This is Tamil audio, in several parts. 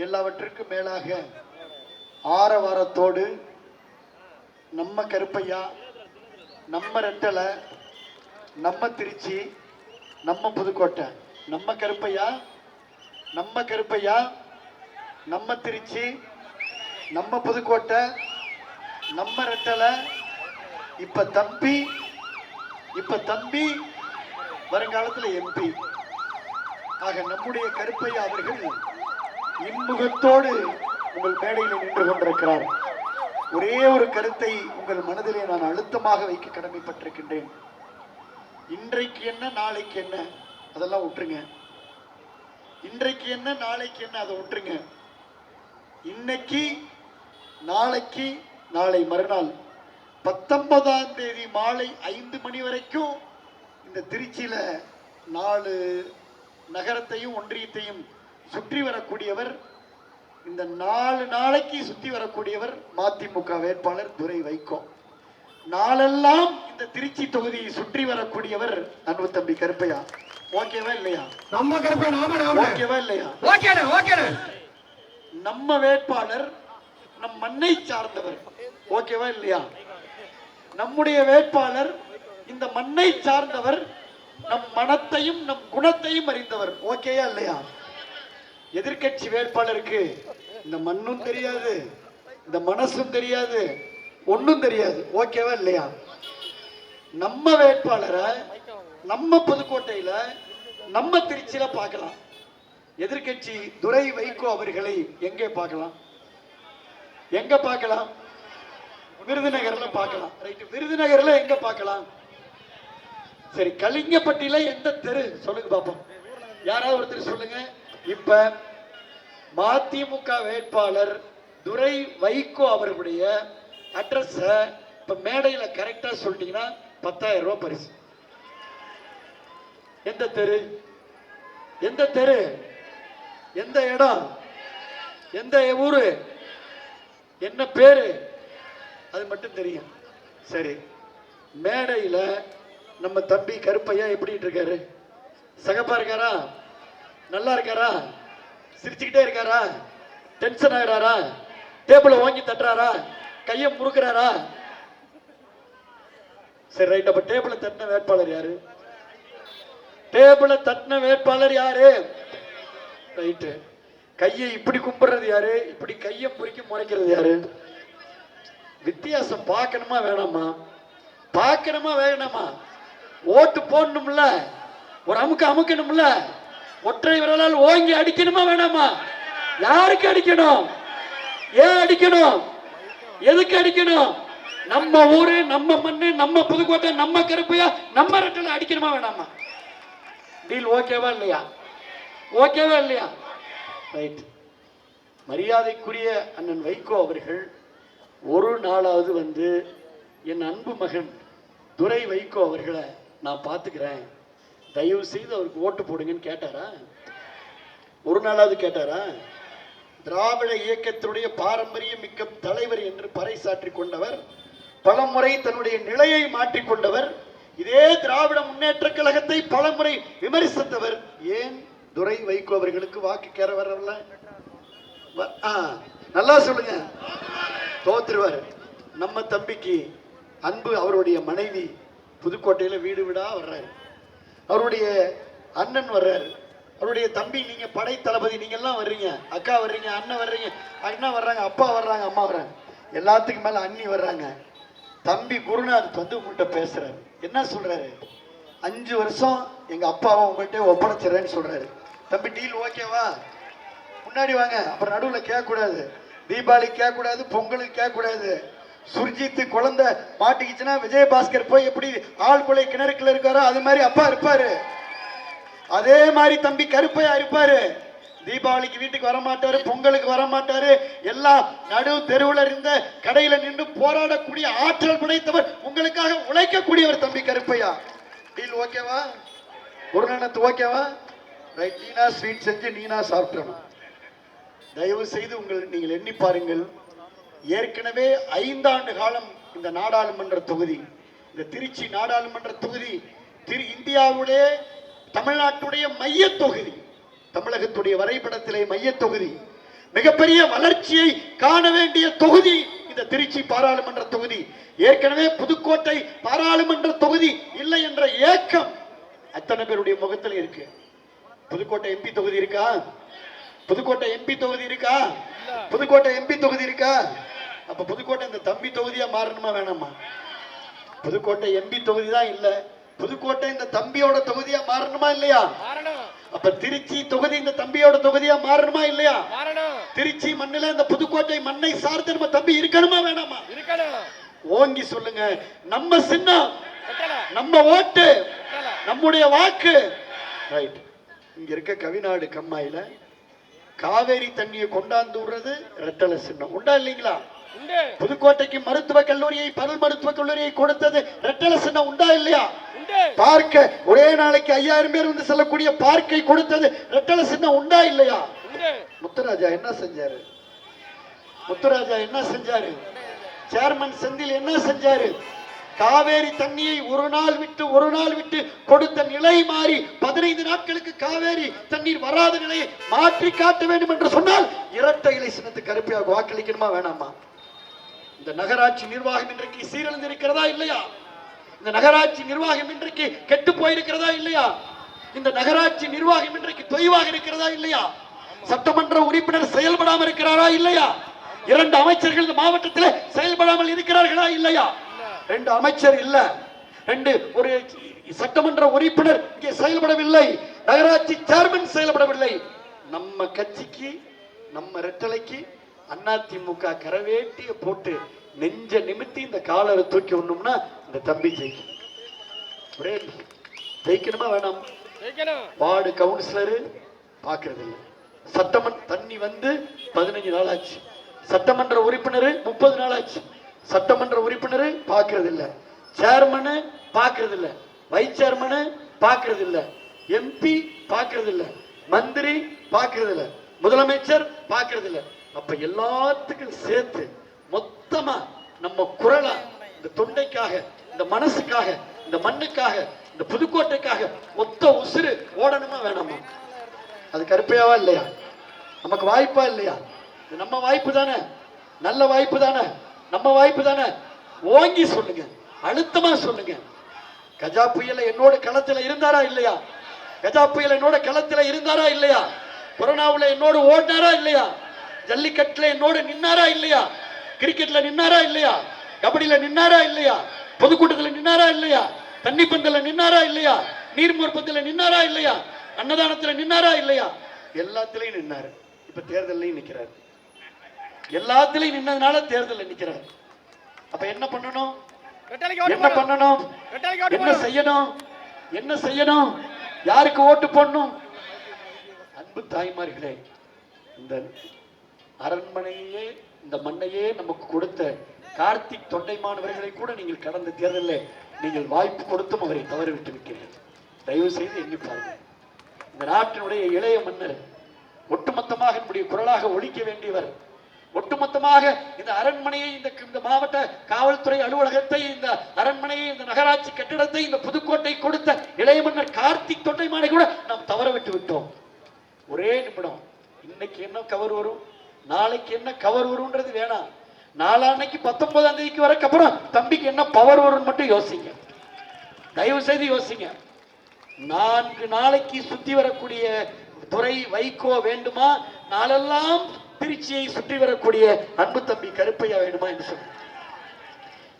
எல்லாவற்றிற்கும் மேலாக ஆரவாரத்தோடு நம்ம கருப்பையா நம்ம ரெட்டலை நம்ம திருச்சி நம்ம புதுக்கோட்டை நம்ம கருப்பையா நம்ம கருப்பையா நம்ம திருச்சி நம்ம புதுக்கோட்டை நம்ம ரெட்டலை இப்ப தம்பி இப்ப தம்பி வருங்காலத்தில் எம்பி. ஆக நம்முடைய கருப்பையா அவர்கள் இன்முகத்தோடு உங்கள் மேடையில் நின்று கொண்டிருக்கிறார். ஒரே ஒரு கருத்தை உங்கள் மனதிலே நான் அழுத்தமாக வைக்க கடமைப்பட்டிருக்கின்றேன். இன்றைக்கு என்ன நாளைக்கு என்ன? அதெல்லாம் விட்டுருங்க இன்றைக்கு என்ன நாளைக்கு என்ன? அதை விட்டுருங்க இன்னைக்கு நாளைக்கு நாளை மறுநாள். பத்தொன்பதாம் தேதி மாலை ஐந்து மணி வரைக்கும் இந்த திருச்சியில நாலு நகரத்தையும் ஒன்றியத்தையும் சுற்றி வரக்கூடியவர் இந்த நாலு நாளைக்கு சுற்றி வரக்கூடியவர் மதிமுக வேட்பாளர் துரை வைகோ. நாளெல்லாம் இந்த திருச்சி தொகுதியை சுற்றி வரக்கூடியவர் அன்பு தம்பி கருப்பையா. ஓகேவா இல்லையா? நம்ம கருப்பை நாம நாம. ஓகேவா இல்லையா? நம்ம வேட்பாளர் நம் மண்ணை சார்ந்தவர். ஓகேவா இல்லையா? நம்முடைய வேட்பாளர் இந்த மண்ணை சார்ந்தவர் நம் மனத்தையும் நம் குணத்தையும் அறிந்தவர். ஓகேயா இல்லையா? எதிர்க்கட்சி வேட்பாளருக்கு இந்த மண்ணும் தெரியாது இந்த மனசும் தெரியாது ஒன்றும் தெரியாது. ஓகேவா இல்லையா? நம்ம வேட்பாளரை நம்ம புதுக்கோட்டையில நம்ம திருச்சியில பார்க்கலாம். எதிர்க்கட்சி துரை வைகோ அவர்களை எங்கே பார்க்கலாம்? எங்க பார்க்கலாம்? விருதுநகர்ல பார்க்கலாம். ரைட் விருதுநகர்ல எங்க பார்க்கலாம்? சரி கலிங்கப்பட்டியில எந்த தெரு? சொல்லுங்க பாப்போம். யாராவது ஒருத்தர் சொல்லுங்க. இப்ப மதிமுக வேட்பாளர் துரை வைகோ அவர்களுடைய அட்ரஸ இப்ப மேடையில கரெக்டா சொல்லிட்டீங்கன்னா பத்தாயிரம் ரூபாய் பரிசு. எந்த தெரு? எந்த தெரு? எந்த இடம்? எந்த ஊரு? என்ன பேரு? அது மட்டும் தெரியும். சரி. மேடையில நம்ம தம்பி கருப்பையா எப்படி இருக்காரு? சகப்பா இருக்காரா? நல்லா இருக்காரா? சிரிச்சுக்கிட்டே இருக்காரா? டென்ஷன் ஆகிறாரா டேபிள வாங்கி தட்டுறாரா? கையை முறுக்கிறாரா? சரி ரைட் அப்ப டேபிள தட்டின வேட்பாளர் யாரு? டேபிள தட்டின வேட்பாளர் யாரு? ரைட்டு கையை இப்படி கும்பிடுறது யாரு? இப்படி கையை முறிக்க முறைக்கிறது யாரு? வித்தியாசம் பார்க்கணுமா வேணாமா? பார்க்கணுமா வேணாமா? ஓட்டு போடணும்ல? ஒரு அமுக்க அமுக்கணும்ல? ஒற்றை விரலால் ஓங்கி அடிக்கணுமா வேணாமா? யாருக்கு அடிக்கணும்? ஏன் அடிக்கணும்? எதுக்கு அடிக்கணும்? நம்ம ஊரு நம்ம மண்ணு நம்ம புதுக்கோட்டை நம்ம கருப்பையா நம்ம ரெட்டில் அடிக்கணுமா வேணாமா? டீல் ஓகேவா இல்லையா? ஓகேவா இல்லையா? ரைட் மரியாதைக்குரிய அண்ணன் வைகோ அவர்கள் ஒரு நாளாவது வந்து என் அன்பு மகன் துரை வைகோ அவர்களை நான் பார்த்துக்கிறேன். தயவு செய்து அவருக்கு ஓட்டு போடுங்கன்னு கேட்டாரா? ஒரு நாளாவது கேட்டாரா? திராவிட இயக்கத்தினுடைய பாரம்பரிய மிக்க தலைவர் என்று பறைசாற்றி கொண்டவர் பலமுறை தன்னுடைய நிலையை மாற்றிக்கொண்டவர் இதே திராவிட முன்னேற்ற கழகத்தை பலமுறை விமர்சித்தவர். ஏன்? துரை வைகோ அவர்களுக்கு வாக்கு கேற வரல வ- ஆ, நல்லா சொல்லுங்க. தோத்துருவார். நம்ம தம்பிக்கு அன்பு அவருடைய மனைவி புதுக்கோட்டையில வீடு வீடா வர்றாரு. அவருடைய அண்ணன் வர்றாரு. அவருடைய தம்பி நீங்க படை தளபதி நீங்க எல்லாம் வர்றீங்க. அக்கா வர்றீங்க அண்ணன் வர்றீங்க அண்ணன் வர்றாங்க அப்பா வர்றாங்க அம்மா வர்றாங்க. எல்லாத்துக்கும் மேல அண்ணி வர்றாங்க. தம்பி குருநாத் வந்து உங்கள்கிட்ட பேசுறாரு. என்ன சொல்றாரு? அஞ்சு வருஷம் எங்க அப்பாவை உங்கள்கிட்ட ஒப்படைச்சிடறேன்னு சொல்றாரு. தம்பி டீல் ஓகேவா முன்னாடி வாங்க. அப்புறம் நடுவில் கேட்கக்கூடாது. தீபாவளி கேட்கக்கூடாது பொங்கலுக்கு கேட்கக்கூடாது. சுர்ஜித் குழந்தை மாட்டிக்கிச்சுன்னா விஜயபாஸ்கர் போய் எப்படி ஆள் கொலை கிணறுக்குள்ள இருக்காரோ அது மாதிரி அப்பா இருப்பாரு. அதே மாதிரி தம்பி கருப்பையா இருப்பாரு. தீபாவளிக்கு வீட்டுக்கு வரமாட்டாரு பொங்கலுக்கு வரமாட்டாரு. எல்லாம் நடு தெருவில் இருந்த கடையில நின்று போராடக்கூடிய ஆற்றல் படைத்தவர் உங்களுக்காக உழைக்கக்கூடியவர் தம்பி கருப்பையா. டீல் ஓகேவா? குருநனத்து ஓகேவா? ரைட் நீனா ஸ்வீட் செஞ்சு நீனா சாப்பிட்டணும். தயவு செய்து உங்கள் நீங்கள் எண்ணி பாருங்கள். ஏற்கனவே ஐந்தாண்டு காலம் இந்த நாடாளுமன்ற தொகுதி இந்த திருச்சி நாடாளுமன்ற தொகுதி திரு இந்தியாவுடைய தமிழ்நாட்டுடைய மைய தொகுதி தமிழகத்துடைய வரைபடத்திலே மைய தொகுதி மிகப்பெரிய வளர்ச்சியை காண வேண்டிய தொகுதி இந்த திருச்சி பாராளுமன்ற தொகுதி. ஏற்கனவே புதுக்கோட்டை பாராளுமன்ற தொகுதி இல்லை என்ற ஏக்கம் அத்தனை பேருடைய முகத்தில் இருக்கு? புதுக்கோட்டை எம்பி தொகுதி இருக்கா? புதுக்கோட்டை எம்பி தொகுதி இருக்கா? புதுக்கோட்டை எம்பி தொகுதி இருக்கா? அப்ப புதுக்கோட்டை இந்த தம்பி தொகுதியா மாறணுமா வேணாமா? புதுக்கோட்டை எம்பி தொகுதி தான் இல்ல. புதுக்கோட்டை இந்த தம்பியோட தொகுதியா மாறணுமா இல்லையா? அப்ப திருச்சி தொகுதி இந்த தம்பியோட தொகுதியா மாறணுமா இல்லையா? திருச்சி மண்ணில இந்த புதுக்கோட்டை மண்ணை சார்ந்து நம்ம தம்பி இருக்கணுமா வேணாமா? ஓங்கி சொல்லுங்க. நம்ம சின்னம். நம்ம ஓட்டு. நம்முடைய வாக்கு. ரைட் இங்க இருக்க கவிநாடு கம்மாயில காவேரி தண்ணியை கொண்டாந்து விடுறது ரெட்டலை சின்னம். உண்டா இல்லைங்களா? புதுக்கோட்டைக்கு மருத்துவக் கல்லூரியை பல் மருத்துவக் கல்லூரியை கொடுத்தது ரெட்டலை சின்னம். உண்டா இல்லையா? பார்க்க ஒரே நாளைக்கு ஐயாயிரம் பேர் வந்து செல்லக்கூடிய பார்க்கை கொடுத்தது ரெட்டலை சின்னம். உண்டா இல்லையா? முத்துராஜா என்ன செஞ்சாரு? முத்துராஜா என்ன செஞ்சாரு? சேர்மன் செந்தில் என்ன செஞ்சாரு? காவேரி தண்ணியை ஒரு நாள் விட்டு ஒரு நாள் விட்டு கொடுத்த நிலை மாறி பதினைந்து நாட்களுக்கு காவேரி தண்ணீர் வராத நிலையை மாற்றி காட்ட வேண்டும் என்று சொன்னால் இரட்டை இலை சின்னத்து கருப்பியாக வாக்களிக்கணுமா வேணாமா? இந்த நகராட்சி நிர்வாகம் இன்றைக்கு சீரழிந்து இருக்கிறதா இல்லையா? இந்த நகராட்சி நிர்வாகம் இன்றைக்கு கெட்டு போயிருக்கிறதா இல்லையா? இந்த நகராட்சி நிர்வாகம் இன்றைக்கு தொய்வாக இருக்கிறதா இல்லையா? சட்டமன்ற உறுப்பினர் செயல்படாமல் இருக்கிறாரா இல்லையா? இரண்டு அமைச்சர்கள் இந்த மாவட்டத்தில் செயல்படாமல் இருக்கிறார்களா இல்லையா? ரெண்டு அமைச்சர் இல்ல. ரெண்டு ஒரு சட்டமன்ற உறுப்பினர் இங்கே செயல்படவில்லை. நகராட்சி சேர்மன் செயல்படவில்லை. நம்ம கட்சிக்கு நம்ம ரெட்டலைக்கு அதிமுக கரவேட்டிய போட்டு நெஞ்ச நிமித்தி இந்த காலரை தூக்கி விடணும்னா இந்த தம்பி ஜெயிக்கும். ஒரே. ஜெயிக்கணுமா வேணாம்? வார்டு கவுன்சிலரு பார்க்கறது இல்லை சட்டமன்ற தண்ணி வந்து பதினஞ்சு நாள் ஆச்சு சட்டமன்ற உறுப்பினர் முப்பது நாள் ஆச்சு சட்டமன்ற உறுப்பினர் பார்க்கறது இல்லை சேர்மனு பார்க்கறது இல்லை வைஸ் சேர்மனு பார்க்கறது இல்லை எம்பி பார்க்கறது இல்லை மந்திரி பார்க்கறது இல்லை முதலமைச்சர் பார்க்கறது இல்லை அப்ப எல்லாத்துக்கும் சேர்த்து மொத்தமா நம்ம குரலா இந்த தொண்டைக்காக இந்த மனசுக்காக இந்த மண்ணுக்காக இந்த புதுக்கோட்டைக்காக மொத்த உசுறு ஓடணுமா வேணாமா? அது கருப்பையாவா இல்லையா? நமக்கு வாய்ப்பா இல்லையா? இது நம்ம வாய்ப்பு தானே. நல்ல வாய்ப்பு தானே. நம்ம வாய்ப்பு தானே? ஓங்கி சொல்லுங்க. அழுத்தமா சொல்லுங்க. கஜா புயல என்னோட களத்துல இருந்தாரா இல்லையா? கஜா புயல் என்னோட களத்துல இருந்தாரா இல்லையா? கொரோனாவில் என்னோட ஓடினாரா இல்லையா? ஜல்லிக்கட்டுல என்னோட நின்னாரா இல்லையா? கிரிக்கெட்ல நின்னாரா இல்லையா? கபடியில நின்னாரா இல்லையா? பொதுக்கூட்டத்தில் நின்னாரா இல்லையா? தண்ணி பந்தல நின்னாரா இல்லையா? நீர்மூர்ப்பத்தில் நின்னாரா இல்லையா? அன்னதானத்தில் நின்னாரா இல்லையா? எல்லாத்துலயும் நின்னாரு. இப்ப தேர்தலையும் நிக்கிறாரு. எல்லாத்துலயும் நின்னதுனால தேர்தல்ல நிக்கிறாரு. அப்ப என்ன பண்ணணும்? என்ன பண்ணணும்? என்ன செய்யணும்? என்ன செய்யணும்? யாருக்கு ஓட்டு போடணும்? அன்பு தாய்மார்களே இந்த அரண்மனையே இந்த மண்ணையே நமக்கு கொடுத்த கார்த்திக் தொண்டைமானவர்களை கூட நீங்கள் கடந்த தேர்தலில் நீங்கள் வாய்ப்பு கொடுத்தும் அவரை தவறிவிட்டு விட்டீர்கள். தயவு செய்து எண்ணி பாருங்கள். இந்த நாட்டினுடைய இளைய மன்னர் ஒட்டுமொத்தமாக என்னுடைய குரலாக ஒழிக்க வேண்டியவர் ஒட்டுமொத்தமாக இந்த அரண்மனையை இந்த இந்த மாவட்ட காவல்துறை அலுவலகத்தை இந்த அரண்மனையை இந்த நகராட்சி கட்டிடத்தை இந்த புதுக்கோட்டை கொடுத்த இளைய மன்னர் கார்த்திக் தொண்டைமானை கூட நாம் தவற விட்டு விட்டோம். ஒரே நிமிடம். இன்னைக்கு என்ன கவர் வரும்? நாளைக்கு என்ன கவர் வரும்ன்றது வேணாம். நாளான்னைக்கு பத்தொன்பதாம் தேதிக்கு வரக்கு அப்புறம் தம்பிக்கு என்ன பவர் வரும்னு மட்டும் யோசிங்க. தயவு செய்து யோசிங்க. நான்கு நாளைக்கு சுத்தி வரக்கூடிய துறை வைகோ வேண்டுமா? நாளெல்லாம் திருச்சியை சுற்றி வரக்கூடிய அன்பு தம்பி கருப்பையா வேணுமா என்று சொல்லுங்க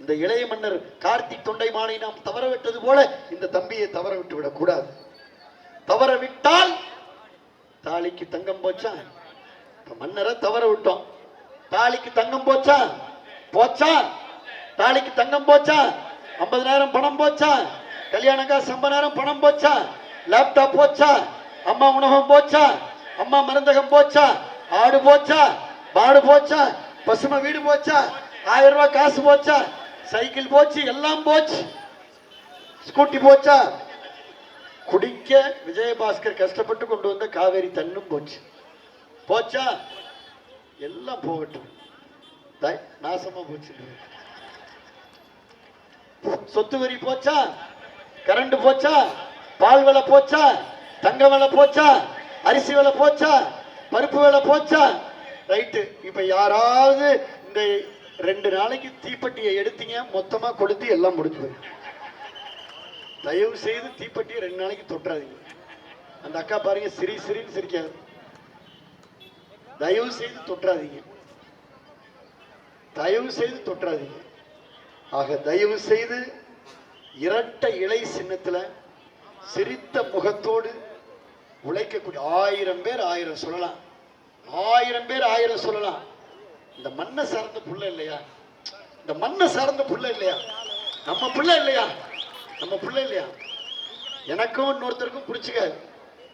இந்த இளைய மன்னர் கார்த்திக் தொண்டைமானை நாம் தவற விட்டது போல இந்த தம்பியை தவற விட்டு விடக்கூடாது. தவற விட்டால் தாலிக்கு தங்கம் போச்சா? மன்னரை தவற விட்டோம் தாலிக்கு தங்கம் போச்சா? போச்சா? தாலிக்கு தங்கம் போச்சா? ஐம்பதனாயிரம் பணம் போச்சா? கல்யாணக்கா காசு நேரம் பணம் போச்சா? லேப்டாப் போச்சா? அம்மா உணவகம் போச்சா? அம்மா மருந்தகம் போச்சா? ஆடு போச்சா? மாடு போச்சா? பசுமை வீடு போச்சா? ஆயிரம் ரூபாய் காசு போச்சா? சைக்கிள் போச்சு எல்லாம் போச்சு. ஸ்கூட்டி போச்சா? குடிக்க விஜயபாஸ்கர் கஷ்டப்பட்டு கொண்டு வந்த காவேரி தண்ணும் போச்சு. போச்சா? எல்லாம் போகட்டும். தாய், நாசமா போச்சு. சொத்து வரி போச்சா? கரண்ட் போச்சா? பால் விலை போச்சா? தங்க விலை போச்சா? அரிசி விலை போச்சா? பருப்பு வேலை போச்சா? ரைட்டு இப்போ யாராவது இந்த ரெண்டு நாளைக்கு தீப்பெட்டியை எடுத்தீங்க மொத்தமாக கொளுத்தி எல்லாம் முடிஞ்சு தயவு செய்து தீப்பெட்டியை ரெண்டு நாளைக்கு தொட்டுறாதீங்க அந்த அக்கா பாருங்க சிரி சிரின்னு சிரிக்காது. தயவு செய்து தொட்டுறாதீங்க தயவு செய்து தொட்டுறாதீங்க ஆக தயவு செய்து இரட்டை இலை சின்னத்தில் சிரித்த முகத்தோடு உழைக்கக்கூடிய ஆயிரம் பேர் ஆயிரம் சொல்லலாம். ஆயிரம் பேர் ஆயிரம் சொல்லலாம். இந்த மண்ணை சார்ந்த புள்ள இல்லையா? இந்த மண்ணை சார்ந்த புள்ள இல்லையா? நம்ம புள்ள இல்லையா? நம்ம புள்ள இல்லையா? எனக்கும் இன்னொருத்தருக்கும் பிடிச்சிக்காது.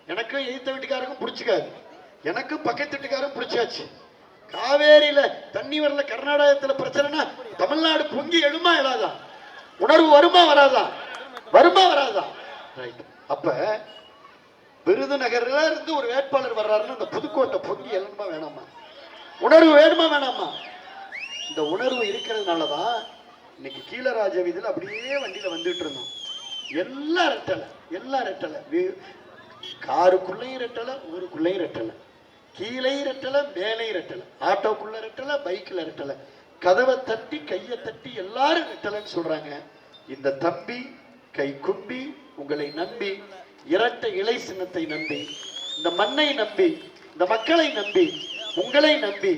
எனக்கும் எய்த்த வீட்டுக்காருக்கும் பிடிச்சிக்காது. எனக்கும் பக்கத்து வீட்டுக்காரும் பிடிச்சாச்சு. காவேரியில தண்ணி வரல கர்நாடகத்துல பிரச்சனைனா தமிழ்நாடு பொங்கி எழுமா எழாதா உணர்வு வருமா வராதா? வருமா வராதா? ரைட் அப்ப விருதுநகர்ல இருந்து ஒரு வேட்பாளர் வர்றாருன்னு அந்த புதுக்கோட்டை பொங்கி எழணுமா வேணாமா உணர்வு வேணுமா வேணாமா இந்த உணர்வு இருக்கிறதுனாலதான் இன்னைக்கு கீழராஜ வீதியில் அப்படியே வண்டியில வந்துட்டு இருந்தோம். எல்லாம் ரெட்டலை எல்லாம் ரெட்டலை. காருக்குள்ளேயும் ரெட்டலை ஊருக்குள்ளேயும் ரெட்டலை. கீழே ரெட்டலை மேலே ரெட்டலை. ஆட்டோக்குள்ள ரெட்டலை பைக்கில் ரெட்டலை. கதவை தட்டி கையை தட்டி எல்லாரும் ரெட்டலைன்னு சொல்றாங்க. இந்த தம்பி கை கும்பி உங்களை நம்பி இரட்டை இலை சின்னத்தை நம்பி இந்த மண்ணை நம்பி இந்த மக்களை நம்பி உங்களை நம்பி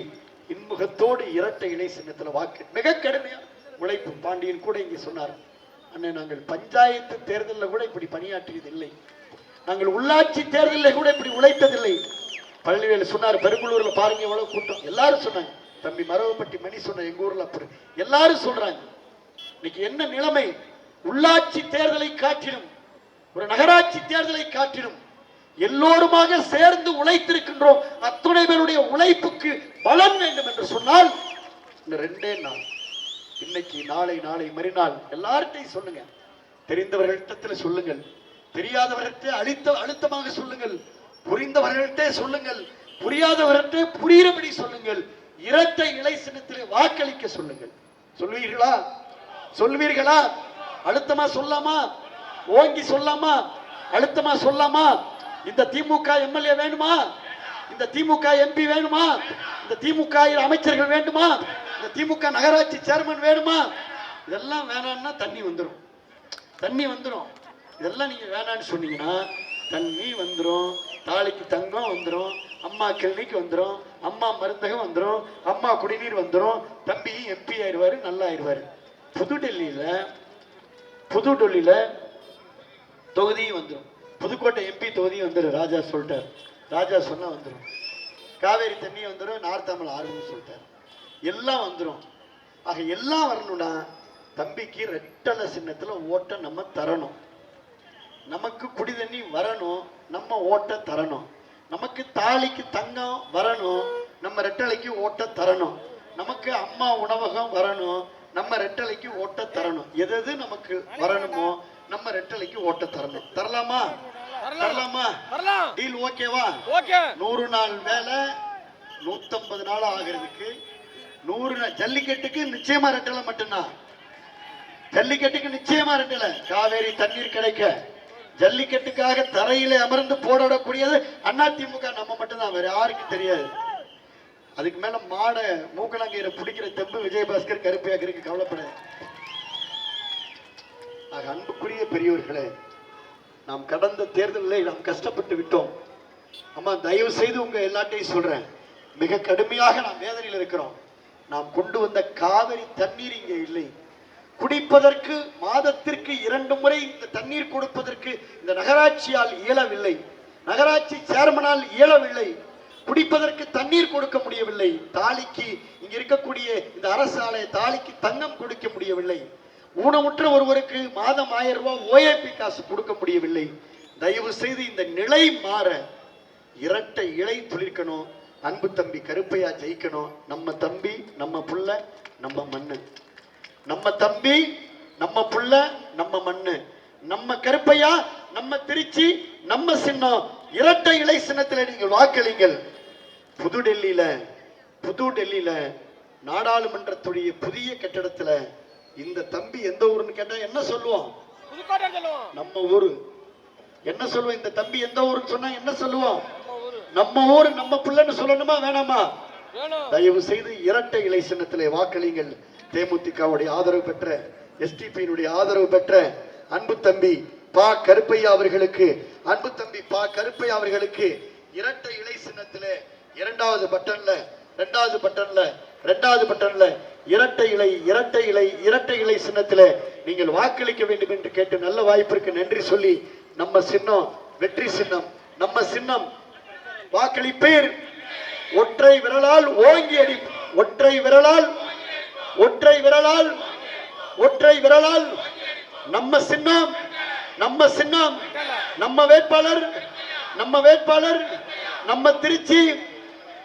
இன்முகத்தோடு இரட்டை இலை சின்னத்தில் வாக்கு. மிக கடுமையா உழைப்பு. பாண்டியன் கூட இங்கே சொன்னார் அண்ணன் நாங்கள் பஞ்சாயத்து தேர்தலில் கூட இப்படி பணியாற்றியது இல்லை. நாங்கள் உள்ளாட்சி தேர்தலில் கூட இப்படி உழைத்ததில்லை. பழனிவேலு சொன்னார் பெருங்குளூர்ல பாருங்க எவ்வளவு கூட்டம். எல்லாரும் சொன்னாங்க தம்பி மரவப்பட்டி மணி சொன்ன எங்க ஊர்ல அப்புறம் எல்லாரும் சொல்றாங்க இன்னைக்கு என்ன நிலைமை? உள்ளாட்சி தேர்தலை காட்டிலும் ஒரு நகராட்சி தேர்தலை காட்டிலும் எல்லோருமாக சேர்ந்து உழைத்திருக்கின்றோம். அத்துணை பேருடைய உழைப்புக்கு பலன் வேண்டும் என்று சொன்னால் இந்த ரெண்டே நாள் இன்னைக்கு நாளை நாளை மறுநாள் எல்லார்ட்டையும் சொல்லுங்க. தெரிந்தவர்களிடத்துல சொல்லுங்கள். தெரியாதவர்கிட்ட அழுத்த அழுத்தமாக சொல்லுங்கள். புரிந்தவர்கள்ட்டே சொல்லுங்கள். புரியாதவர்கிட்ட புரியும்படி சொல்லுங்கள். இரட்டை இலை சின்னத்திலே வாக்களிக்க சொல்லுங்கள். சொல்வீர்களா? சொல்வீர்களா? அழுத்தமா சொல்லாமா ஓங்கி சொல்லாமா? அழுத்தமா சொல்லாமா? இந்த திமுக எம்எல்ஏ வேணுமா? இந்த திமுக எம்பி வேணுமா? இந்த திமுக அமைச்சர்கள் வேண்டுமா? இந்த திமுக நகராட்சி சேர்மன் வேணுமா? இதெல்லாம் வேணாம்னா தண்ணி வந்துடும் தண்ணி வந்துடும் இதெல்லாம் நீங்க வேணாம்னு சொன்னீங்கன்னா தண்ணி வந்துடும் தாலிக்கு தங்கம் வந்துடும் அம்மா கிளினிக் வந்துடும் அம்மா மருந்தகம் வந்துடும் அம்மா குடிநீர் வந்துடும் தம்பி எம்பி ஆயிடுவாரு நல்லா ஆயிடுவாரு. புதுடெல்லியில் புதுடெல்லியில் தொகுதியும் வந்துடும் புதுக்கோட்டை எம்பி தொகுதியும் வந்துடும் ராஜா சொல்லிட்டார். ராஜா சொன்னால் வந்துடும் காவேரி தண்ணி வந்துடும் நார் தமிழ் ஆறுன்னு சொல்லிட்டார். எல்லாம் வந்துடும் ஆக எல்லாம் வரணும்னா தம்பிக்கு ரெட்டலை சின்னத்தில் ஓட்டை நம்ம தரணும். நமக்கு குடி தண்ணி வரணும் நம்ம ஓட்டை தரணும். நமக்கு தாலிக்கு தங்கம் வரணும் நம்ம ரெட்டலைக்கு ஓட்டை தரணும். நமக்கு அம்மா உணவகம் வரணும் நம்ம ரெட்டலைக்கு ஓட்டை தரணும். எது எது நமக்கு வரணுமோ நம்ம ரெட்டலைக்கு ஓட்டை தரணும். தரலாமா? தரலாமா? டீல் ஓகேவா? ஓகே. நூறு நாள் வேலை நூத்தம்பது நாள் ஆகிறதுக்கு நூறு ஜல்லிக்கட்டுக்கு நிச்சயமா ரெட்டலை மட்டும்தான். ஜல்லிக்கட்டுக்கு நிச்சயமா ரெட்டலை. காவேரி தண்ணீர் கிடைக்க. ஜல்லிக்கட்டுக்காக தரையில அமர்ந்து போராடக்கூடியது அதிமுக. நம்ம மட்டும்தான் வேற யாருக்கும் தெரியாது. அதுக்கு மேல மாடை மூக்கணாங்கீரை பிடிக்கிற தெம்பு விஜயபாஸ்கர் கருப்பையாக்கிறதுக்கு கவலைப்படாது ஆக அன்புக்குரிய பெரியவர்களே நாம் கடந்த தேர்தலில் நாம் கஷ்டப்பட்டு விட்டோம். அம்மா தயவு செய்து உங்க எல்லாட்டையும் சொல்றேன். மிக கடுமையாக நாம் வேதனையில் இருக்கிறோம். நாம் கொண்டு வந்த காவிரி தண்ணீர் இங்கே இல்லை. குடிப்பதற்கு மாதத்திற்கு இரண்டு முறை இந்த தண்ணீர் கொடுப்பதற்கு இந்த நகராட்சியால் இயலவில்லை. நகராட்சி சேர்மனால் இயலவில்லை. குடிப்பதற்கு தண்ணீர் கொடுக்க முடியவில்லை. தாலிக்கு இங்க இருக்கக்கூடிய இந்த அரசாலை தாலிக்கு தங்கம் கொடுக்க முடியவில்லை. ஊனமுற்ற ஒருவருக்கு மாதம் ஆயிரம் ரூபாய் ஓஏபி காசு கொடுக்க முடியவில்லை. தயவு செய்து இந்த நிலை மாற இரட்டை இலை துளிர்க்கணும் அன்பு தம்பி கருப்பையா ஜெயிக்கணும். நம்ம தம்பி நம்ம புள்ள நம்ம மண்ணு. நம்ம தம்பி நம்ம புள்ள நம்ம மண்ணு. நம்ம கருப்பையா நம்ம திருச்சி நம்ம சின்னம். இரட்டை இலை சின்னத்தில் நீங்கள் வாக்களிங்கள். புதுடெல்லியில புதுடெல்லியில புது நாடாளுமன்றத்துடைய புதிய கட்டடத்துல இந்த தம்பி எந்த ஊருன்னு கேட்டா என்ன சொல்லுவோம் நம்ம ஊரு. என்ன சொல்லுவோம் இந்த தம்பி எந்த ஊருன்னு சொன்னா என்ன சொல்லுவோம் நம்ம ஊரு. நம்ம ஊரு நம்ம பிள்ளைன்னு சொல்லணுமா வேணாமா? தயவு செய்து இரட்டை இலை சின்னத்திலே வாக்களிங்கள் தேமுதிகவுடைய ஆதரவு பெற்ற எஸ்டிபியினுடைய ஆதரவு பெற்ற அன்பு தம்பி பா. கருப்பையா அவர்களுக்கு அன்பு தம்பி பா. கருப்பையா அவர்களுக்கு இரட்டை இலை சின்னத்திலே இரண்டாவது பட்டன்ல இரண்டாவது பட்டன்ல இரண்டாவது பட்டன்ல இரட்டை இலை இரட்டை இலை இரட்டை இலை சின்னத்துல நீங்கள் வாக்களிக்க வேண்டும் என்று கேட்டு நல்ல வாய்ப்பிற்கு நன்றி சொல்லி நம்ம சின்னம் வெற்றி சின்னம் நம்ம சின்னம் வாக்களிப்பீர். ஒற்றை விரலால் ஓங்கி அடி ஒற்றை விரலால் ஒற்றை விரலால் ஒற்றை விரலால் நம்ம சின்னம் நம்ம சின்னம் நம்ம வேட்பாளர் நம்ம வேட்பாளர் நம்ம திருச்சி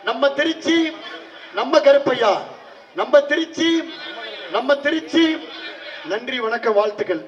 நம்ம திருச்சி. நம்ம கருப்பையா நம்ம திருச்சி நம்ம திருச்சி. நன்றி வணக்கம் வாழ்த்துக்கள்.